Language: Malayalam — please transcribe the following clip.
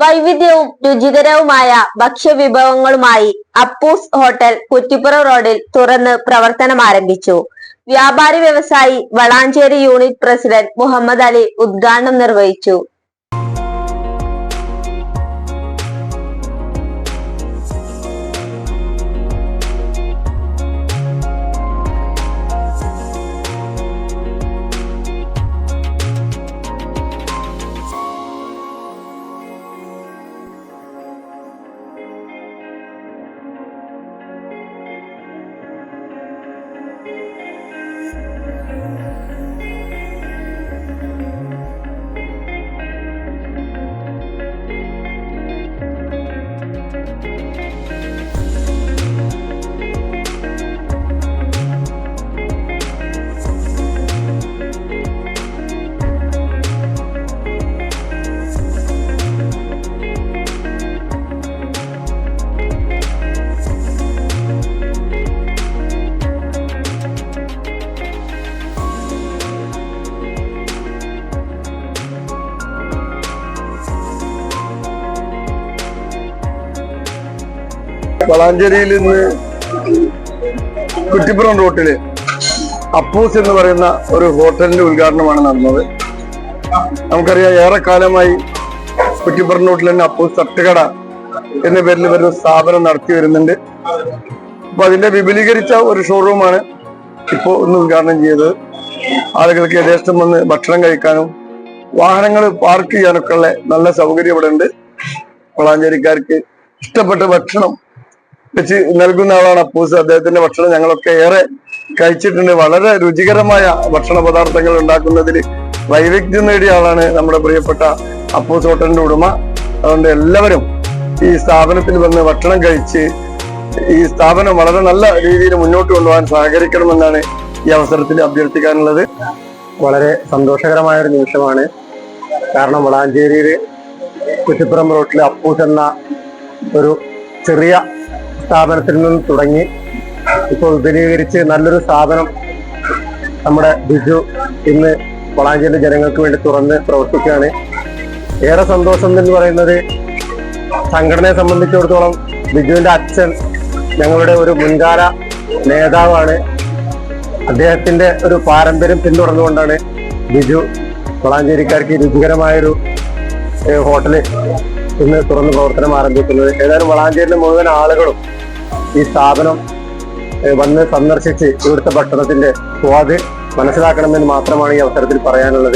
വൈവിധ്യവും രുചികരവുമായ ഭക്ഷ്യവിഭവങ്ങളുമായി അപ്പൂസ് ഹോട്ടൽ കുറ്റിപ്പുറം റോഡിൽ തുറന്ന് പ്രവർത്തനം ആരംഭിച്ചു. വ്യാപാരി വ്യവസായി വളാഞ്ചേരി യൂണിറ്റ് പ്രസിഡന്റ് മുഹമ്മദ് അലി ഉദ്ഘാടനം നിർവഹിച്ചു. വളാഞ്ചേരിയിൽ നിന്ന് കുറ്റിപ്പുറം റോട്ടിൽ അപ്പൂസ് എന്ന് പറയുന്ന ഒരു ഹോട്ടലിന്റെ ഉദ്ഘാടനമാണ് നടന്നത്. നമുക്കറിയാം ഏറെക്കാലമായി കുറ്റിപ്പുറം റോട്ടിൽ തന്നെ അപ്പൂസ് തട്ടുകട എന്ന പേരിൽ വരുന്ന സ്ഥാപനം നടത്തി വരുന്നുണ്ട്. അപ്പൊ അതിന്റെ വിപുലീകരിച്ച ഒരു ഷോറൂമാണ് ഇപ്പോൾ ഇന്ന് ഉദ്ഘാടനം ചെയ്തത്. ആളുകൾക്ക് യഥേഷ്ടം വന്ന് ഭക്ഷണം കഴിക്കാനും വാഹനങ്ങൾ പാർക്ക് ചെയ്യാനൊക്കെ ഉള്ള നല്ല സൗകര്യം ഇവിടെ ഉണ്ട്. വളാഞ്ചേരിക്കാർക്ക് ഇഷ്ടപ്പെട്ട ഭക്ഷണം വെച്ച് നൽകുന്ന ആളാണ് അപ്പൂസ്. അദ്ദേഹത്തിന്റെ ഭക്ഷണം ഞങ്ങളൊക്കെ ഏറെ കഴിച്ചിട്ടുണ്ട്. വളരെ രുചികരമായ ഭക്ഷണ പദാർത്ഥങ്ങൾ ഉണ്ടാക്കുന്നതിൽ വൈവിധ്യം നേടിയ ആളാണ് നമ്മുടെ പ്രിയപ്പെട്ട അപ്പൂസ് ഹോട്ടലിന്റെ ഉടമ. അതുകൊണ്ട് എല്ലാവരും ഈ സ്ഥാപനത്തിൽ വന്ന് ഭക്ഷണം കഴിച്ച് ഈ സ്ഥാപനം വളരെ നല്ല രീതിയിൽ മുന്നോട്ട് കൊണ്ടുപോകാൻ സഹകരിക്കണമെന്നാണ് ഈ അവസരത്തിൽ അഭ്യർത്ഥിക്കാനുള്ളത്. വളരെ സന്തോഷകരമായ ഒരു നിമിഷമാണ്. കാരണം വളാഞ്ചേരിയിൽ കുറ്റിപ്പുറം റോട്ടിൽ അപ്പൂസ് എന്ന ഒരു ചെറിയ സ്ഥാപനത്തിൽ നിന്ന് തുടങ്ങി ഇപ്പോൾ വിപുലീകരിച്ച് നല്ലൊരു സ്ഥാപനം നമ്മുടെ ബിജു ഇന്ന് വളാഞ്ചേരി ജനങ്ങൾക്ക് വേണ്ടി തുറന്ന് പ്രവർത്തിക്കുകയാണ്. ഏറെ സന്തോഷം എന്ന് പറയുന്നത് സംഘടനയെ സംബന്ധിച്ചിടത്തോളം ബിജുവിന്റെ അച്ഛൻ ഞങ്ങളുടെ ഒരു മുൻകാല നേതാവാണ്. അദ്ദേഹത്തിന്റെ ഒരു പാരമ്പര്യം പിന്തുടർന്നുകൊണ്ടാണ് ബിജു വളാഞ്ചേരിക്കാർക്ക് രുചികരമായൊരു ഹോട്ടൽ ഇന്ന് തുറന്ന് പ്രവർത്തനം ആരംഭിക്കുന്നത്. ഏതായാലും വളാഞ്ചേരിയിലെ മുഴുവൻ ആളുകളും ഈ സ്ഥാപനം വന്ന് സന്ദർശിച്ച് ഇവിടുത്തെ ഭക്ഷണത്തിന്റെ സ്വാദ് മനസ്സിലാക്കണമെന്ന് മാത്രമാണ് ഈ അവസരത്തിൽ പറയാനുള്ളത്.